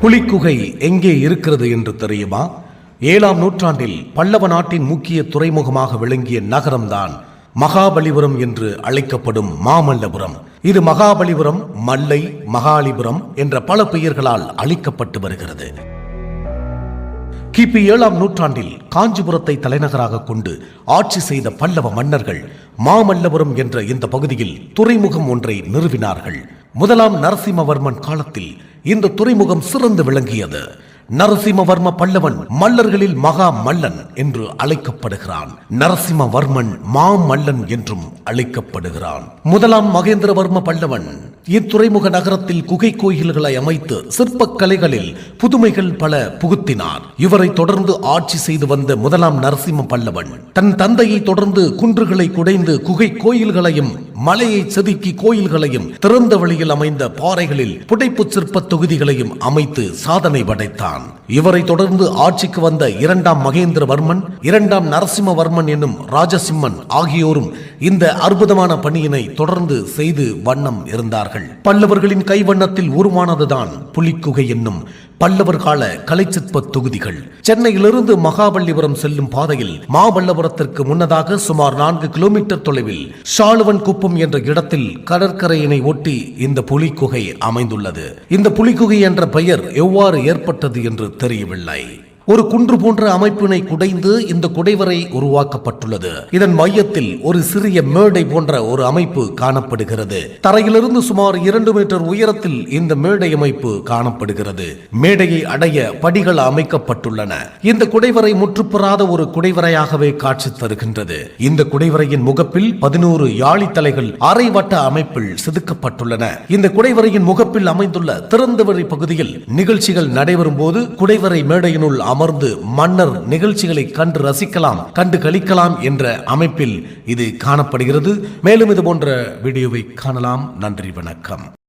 புலிக்குகை எங்கே இருக்கிறது என்று தெரியுமா? ஏழாம் நூற்றாண்டில் பல்லவ நாட்டின் முக்கிய துறைமுகமாக விளங்கிய நகரம்தான் மகாபலிபுரம் என்று அழைக்கப்படும் மாமல்லபுரம். இது மகாபலிபுரம் மல்லை மகாலிபுரம் என்ற பல பெயர்களால் அழைக்கப்பட்டு வருகிறது. கிபி ஏழாம் நூற்றாண்டில் காஞ்சிபுரத்தை தலைநகராக கொண்டு ஆட்சி செய்த பல்லவ மன்னர்கள் மாமல்லபுரம் என்ற இந்த பகுதியில் துறைமுகம் ஒன்றை நிறுவினார்கள். முதலாம் நரசிம்மவர்மன் காலத்தில் இந்த துறைமுகம் சிறந்து விளங்கியது. நரசிம்மவர்ம பல்லவன் மல்லர்களில் மகா மல்லன் என்று அழைக்கப்படுகிறான். நரசிம்மவர்மன் மாமல்லன் என்றும் அழைக்கப்படுகிறான். முதலாம் மகேந்திரவர்ம பல்லவன் இத்துறைமுக நகரத்தில் குகை கோயில்களை அமைத்து சிற்பக் கலைகளில் புதுமைகள் பல புகுத்தினார். இவரை தொடர்ந்து ஆட்சி செய்து வந்த முதலாம் நரசிம்ம பல்லவன் தன் தந்தையை தொடர்ந்து குன்றுகளை குடைந்து குகை கோயில்களையும் மலையை செதுக்கி கோயில்களையும் திறந்த வழியில் அமைந்த பாறைகளில் புடைப்பு சிற்ப தொகுதிகளையும் அமைத்து சாதனை படைத்தான். இவரை தொடர்ந்து ஆட்சிக்கு வந்த இரண்டாம் மகேந்திரவர்மன் இரண்டாம் நரசிம்மவர்மன் என்னும் ராஜசிம்மன் ஆகியோரும் இந்த அற்புதமான பணியினை தொடர்ந்து செய்து வண்ணம் இருந்தார்கள். பல்லவர்களின் கைவண்ணத்தில் உருவானதுதான் புலிக்குகை என்னும் பல்லவர் கால கலைச்சிற்ப தொகுதிகள். சென்னையிலிருந்து மகாபலிபுரம் செல்லும் பாதையில் மாமல்லபுரத்திற்கு முன்னதாக சுமார் நான்கு கிலோமீட்டர் தொலைவில் ஷாலுவன் குப்பம் என்ற இடத்தில் கடற்கரையினை ஒட்டி இந்த புலிக்குகை அமைந்துள்ளது. இந்த புலிக்குகை என்ற பெயர் எவ்வாறு ஏற்பட்டது என்று தெரியவில்லை. ஒரு குன்று போன்ற அமைப்பினை குடைந்து இந்த குடைவரை உருவாக்கப்பட்டுள்ளது. இதன் மையத்தில் ஒரு சிறிய மேடை போன்ற ஒரு அமைப்பு காணப்படுகிறது. தரையிலிருந்து சுமார் இரண்டு மீட்டர் உயரத்தில் இந்த மேடை அமைப்பு காணப்படுகிறது. மேடையை அடைய படிகள் அமைக்கப்பட்டுள்ளன. இந்த குடைவரை முற்றுப்பெறாத ஒரு குடைவரையாகவே காட்சி தருகின்றது. இந்த குடைவரையின் முகப்பில் பதினோரு யாழி தலைகள் அரை வட்ட அமைப்பில் செதுக்கப்பட்டுள்ளன. இந்த குடைவரையின் முகப்பில் அமைந்துள்ள திறந்தவெளி பகுதியில் நிகழ்ச்சிகள் நடைபெறும் போது குடைவரை மேடையினுள் அமர்ந்து மன்னர் நிகழ்ச்சிகளை கண்டு ரசிக்கலாம் கண்டு கழிக்கலாம் என்ற அமைப்பில் இது காணப்படுகிறது. மேலும் இது போன்ற வீடியோவை காணலாம். நன்றி வணக்கம்.